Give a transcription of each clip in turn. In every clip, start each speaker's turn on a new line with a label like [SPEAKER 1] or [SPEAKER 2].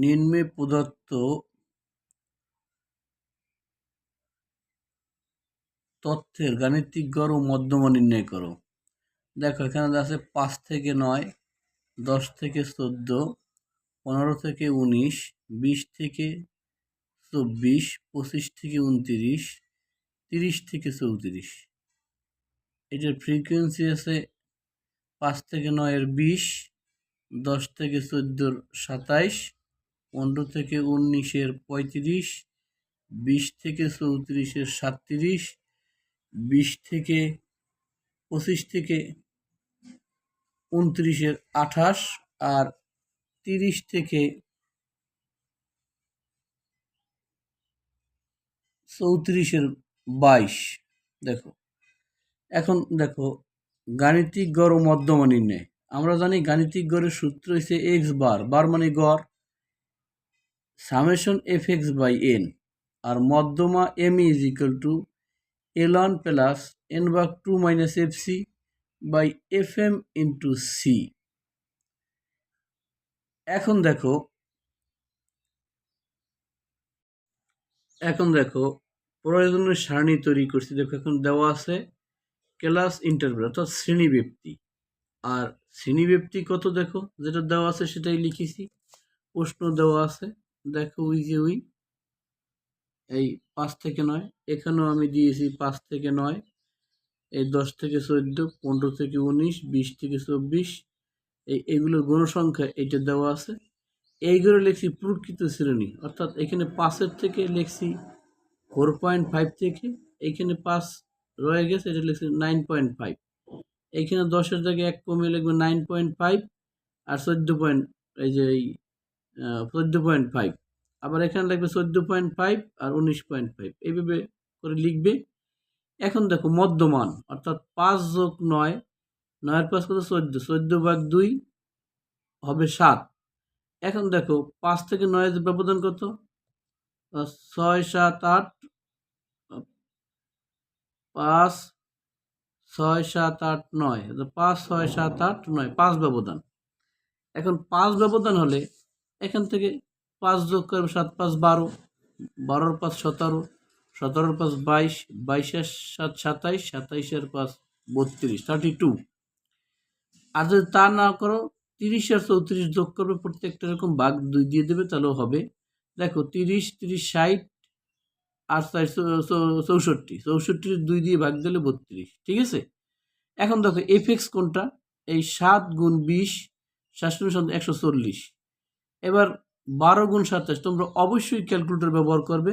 [SPEAKER 1] নিম্নে প্রদত্ত তথ্যের গাণিতিক গড় ও মধ্যমা নির্ণয় করো। দেখো, এখানে আছে, পাঁচ থেকে নয়, দশ থেকে চোদ্দ, পনেরো থেকে উনিশ, বিশ থেকে চব্বিশ, পঁচিশ থেকে উনতিরিশ, তিরিশ থেকে চৌত্রিশ। এটার ফ্রিকোয়েন্সি আছে পাঁচ থেকে নয়ের বিশ, দশ থেকে চোদ্দোর সাতাইশ পনেরো থেকে উনিশের পঁয়ত্রিশ, বিশ থেকে চৌত্রিশের সাতত্রিশ, বিশ থেকে পঁচিশ থেকে উনত্রিশের আঠাশ আর তিরিশ থেকে চৌত্রিশের বাইশ। দেখো, এখন দেখো, গাণিতিক গড় ও মধ্যমা আমরা জানি গাণিতিক গড়ের সূত্র হচ্ছে এক্স বার। বার মানে গড়। Summation F X by N আর মধ্যমা M is equal to L one plus N বাক two minus F C by F M into C. এখন দেখো এখন দেখো প্রয়োজনের সারণী তৈরি করছি। দেখো, এখন দেওয়া আছে ক্লাস ইন্টারভেল অর্থাৎ শ্রেণীব্যক্তি আর শ্রেণীব্যক্তি কত দেখো? যেটা দেওয়া আছে সেটাই লিখেছি। প্রশ্ন দেওয়া আছে। দেখো উই যে উই এই পাঁচ থেকে নয়, এখানেও আমি দিয়েছি পাঁচ থেকে নয়, এই দশ থেকে চোদ্দ, পনেরো থেকে উনিশ, বিশ থেকে চব্বিশ, এই এগুলোর গণসংখ্যা এটা দেওয়া আছে। এইগুলো লিখছি প্রকৃত শ্রেণি, অর্থাৎ এখানে পাঁচের থেকে লিখছি ফোর পয়েন্ট ফাইভ থেকে এইখানে পাঁচ রয়ে গেছে, এটা লিখছি নাইন পয়েন্ট ফাইভ এইখানে দশের জায়গায় এক কমে লিখবে নাইন পয়েন্ট ফাইভ আর চোদ্দ পয়েন্ট এই যে এই চোদ্দ পয়েন্ট ফাইভ আবার এখানে লাগবে চোদ্দ পয়েন্ট ফাইভ আর উনিশ পয়েন্ট ফাইভ এইভাবে করে লিখবে। এখন দেখো মধ্যমান, অর্থাৎ পাঁচ যোগ নয়, নয়ের পাঁচ কত? চোদ্দ। চোদ্দ ভাগ দুই হবে সাত। এখন দেখো পাঁচ থেকে নয়ের ব্যবধান কত? ছয়, সাত, আট, পাঁচ, ছয়, সাত, আট, নয়। পাঁচ, ছয়, সাত, আট, নয়। পাঁচ ব্যবধান। এখন পাঁচ ব্যবধান হলে এখান থেকে পাঁচ যোগ করবে সাত, পাঁচ বারো বারোর পাঁচ সতেরো সতেরোর পাঁচ বাইশ বাইশের সাত সাতাইশ সাতাইশের পাঁচ বত্রিশ থার্টি টু আর যদি তা না করো, তিরিশ আর চৌত্রিশ যোগ করবে প্রত্যেকটা এরকম বাঘ দুই দিয়ে দেবে, তাহলেও হবে। দেখো, তিরিশ তিরিশ, ষাট আর চৌষট্টি চৌষট্টির দুই দিয়ে ভাগ দিলে বত্রিশ, ঠিক আছে? এখন দেখো এফেক্স কোনটা? এই সাত গুণ বিশ সাতশো একশো চল্লিশ। এবার বারো গুণ সাতাশ, তোমরা অবশ্যই ক্যালকুলেটর ব্যবহার করবে।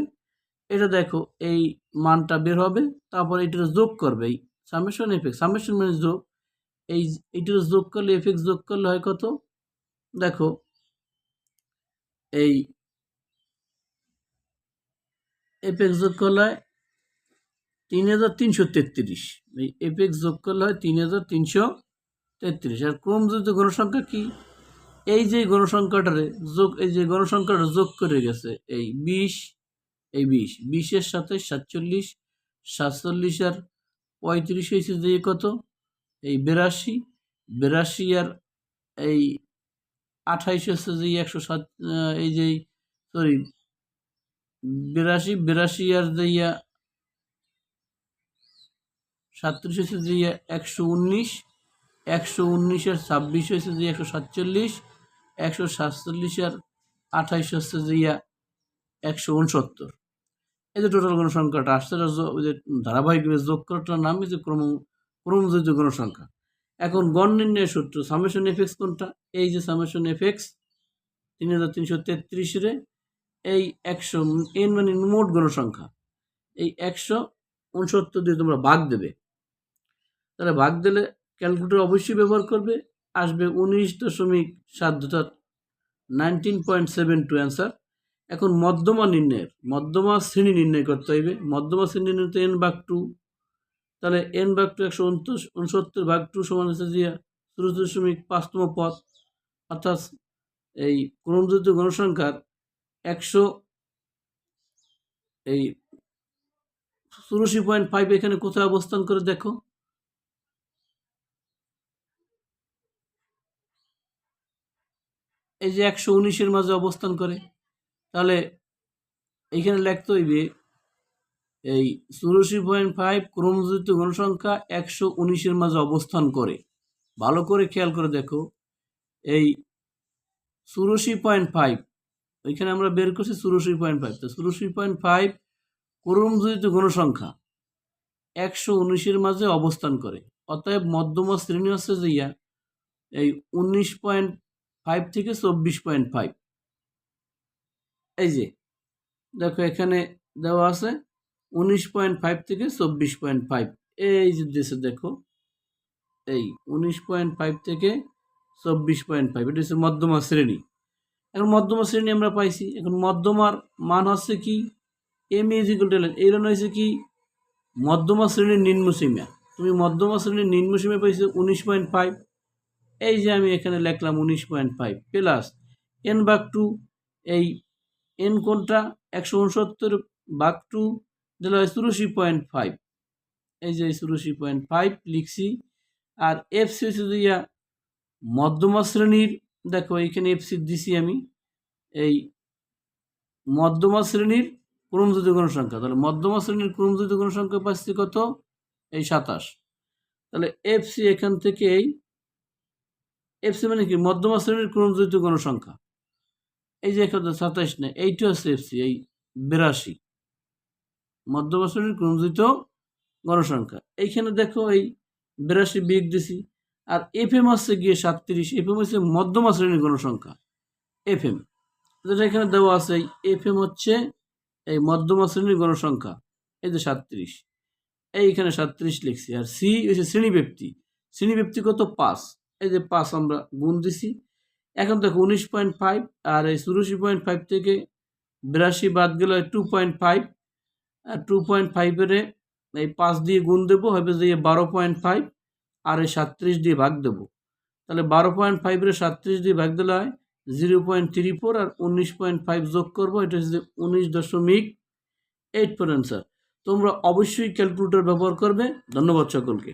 [SPEAKER 1] এটা দেখো, এই মানটা বের হবে, তারপর এটা যোগ করবে। এই সামেশন এফেক্স সামেশন মানে যোগ। এই এইটার যোগ করলে এফেক্স যোগ করলে হয় কত? দেখো, এই এফেক্স যোগ করলে হয় তিন হাজার তিনশো তেত্রিশ। এই এফেক্স যোগ করলে হয় তিন হাজার তিনশো তেত্রিশ। আর ক্রমযুক্ত গণসংখ্যা কি? এই যে গণসংখ্যাটারে যোগ এই যে গণসংখ্যাটা যোগ করে গেছে, এই বিশ এই বিশ, বিশের সাথে সাতচল্লিশ সাতচল্লিশ আর পঁয়ত্রিশ হয়েছে যে কত? এই বিরাশি বিরাশি আর এই আঠাইশ হচ্ছে যে একশো সাত এই যে সরি বিরাশি বিরাশি আর দিয়া সাতত্রিশ হচ্ছে যে একশো উনিশ একশো উনিশ আর ছাব্বিশ হয়েছে যে একশো সাতচল্লিশ একশো সাতচল্লিশ আর আঠাইশ হচ্ছে যে ইয়া একশো উনসত্তর। এই যে টোটাল গণসংখ্যাটা আসছে ওই যে ধারাবাহিক যোগ করাটার নাম যে ক্রম ক্রমযোগ্য গণসংখ্যা। এখন গণ নির্ণয়ের সূত্র সামেশন এফেক্স কোনটা? এই যে সামেশন এফেক্স তিন হাজার তিনশো তেত্রিশে এই একশো এন মানে মোট গণসংখ্যা, এই একশো উনসত্তর দিয়ে তোমরা ভাগ দেবে। তাহলে ভাগ দিলে ক্যালকুলেটর অবশ্যই ব্যবহার করবে। আসবে উনিশ দশমিক সাত অর্থাৎ nineteen point seven two answer এখন মধ্যমা নির্ণয়ের, মধ্যমা শ্রেণি নির্ণয় করতে হইবে। মধ্যমা শ্রেণি নির্ণয় এন ভাগ টু তাহলে এন ভাগ টু একশো উনসত্তর ভাগ টু সমান হচ্ছে যে চুরাশি দশমিক পাঁচতম পদ। অর্থাৎ এই ক্রমযুক্ত গণসংখ্যার একশো এই চুরাশি পয়েন্ট ফাইভ এখানে কোথায় অবস্থান করে দেখো। এই যে একশো উনিশের মাঝে অবস্থান করে, তাহলে এইখানে লিখতে হইবে, এই চুরাশি পয়েন্ট ফাইভ ক্রমযুক্ত গণসংখ্যা একশো উনিশের মাঝে অবস্থান করে। ভালো করে খেয়াল করে দেখো, এই চুরাশি পয়েন্ট ফাইভ ওইখানে আমরা বের করছি চুরাশি পয়েন্ট ফাইভ, তো চুরাশি পয়েন্ট ফাইভ ক্রমযুক্ত গণসংখ্যা একশো উনিশের মাঝে অবস্থান করে। অতএব মধ্যমা শ্রেণি হচ্ছে যে ইয়া, এই উনিশ পয়েন্ট ফাইভ থেকে চব্বিশ পয়েন্ট ফাইভ এই যে, দেখো এখানে দেওয়া আছে উনিশ পয়েন্ট ফাইভ থেকে চব্বিশ পয়েন্ট ফাইভ এই যে দেশে দেখো, এই উনিশ পয়েন্ট ফাইভ থেকে চব্বিশ পয়েন্ট ফাইভ এটা হচ্ছে মধ্যমা শ্রেণি। এখন মধ্যমা শ্রেণি আমরা পাইছি, এখন মধ্যমার মান হচ্ছে কি? এম ইজিকুল ট্যালেন্ট এই জন্য হয়েছে কি? মধ্যমা শ্রেণির নিম্নসীমা। তুমি মধ্যমা শ্রেণির নিম্নসীমা পাইছো উনিশ পয়েন্ট ফাইভ এই যে আমি এখানে লিখলাম উনিশ পয়েন্ট ফাইভ প্লাস এন বাক টু এই এন কোনটা? একশো উনসত্তর বাক টু দিল হয় চুরাশি পয়েন্ট ফাইভ এই যে চুরাশি পয়েন্ট ফাইভ লিখছি। আর এফ সি হচ্ছে দিয়া মধ্যমা শ্রেণির, দেখো এইখানে এফ সি দিছি আমি। এই মধ্যমা শ্রেণির ক্রমযুক্ত গণসংখ্যা তাহলে মধ্যমা শ্রেণির ক্রমযুক্ত গণসংখ্যা পাচ্ছি কত? এই সাতাশ। তাহলে এফ সি এখান থেকে এই এফ সি মানে কি? মধ্যমা শ্রেণির ক্রমযুক্ত গণসংখ্যা। এই যে এখানে সাতাইশ না এইটা হচ্ছে এফ সি এই বিরাশি। মধ্যমা শ্রেণির ক্রমযুক্ত গণসংখ্যা। এইখানে দেখো এই বিরাশি বিয়োগ দিছি, আর এফ এম হচ্ছে গিয়ে সাতত্রিশ এফ এম হচ্ছে মধ্যমা শ্রেণির গণসংখ্যা এফ এম যেটা এখানে দেওয়া আছে, এই এফ এম হচ্ছে এই মধ্যমা শ্রেণির গণসংখ্যা, এই যে সাতত্রিশ। এইখানে সাতত্রিশ লিখছি, আর সি হচ্ছে শ্রেণি ব্যক্তি শ্রেণি ব্যক্তি কত? পাঁচ। এই যে পাঁচ আমরা গুণ দিছি। এখন দেখো উনিশ পয়েন্ট ফাইভ আর এই চুরাশি পয়েন্ট ফাইভ থেকে বিরাশি বাদ গেল টু পয়েন্ট ফাইভ আর টু পয়েন্ট ফাইভের এই পাঁচ দিয়ে গুণ দেবো, হবে যে বারো পয়েন্ট ফাইভ আর এই সাতত্রিশ দিয়ে ভাগ দেবো। তাহলে বারো পয়েন্ট ফাইভের সাতত্রিশ দিয়ে ভাগ দিলে হয় জিরো পয়েন্ট থ্রি ফোর আর উনিশ পয়েন্ট ফাইভ যোগ করব, এটা হচ্ছে উনিশ দশমিক এইট ফোর অ্যান্সার তোমরা অবশ্যই ক্যালকুলেটর ব্যবহার করবে। ধন্যবাদ সকলকে।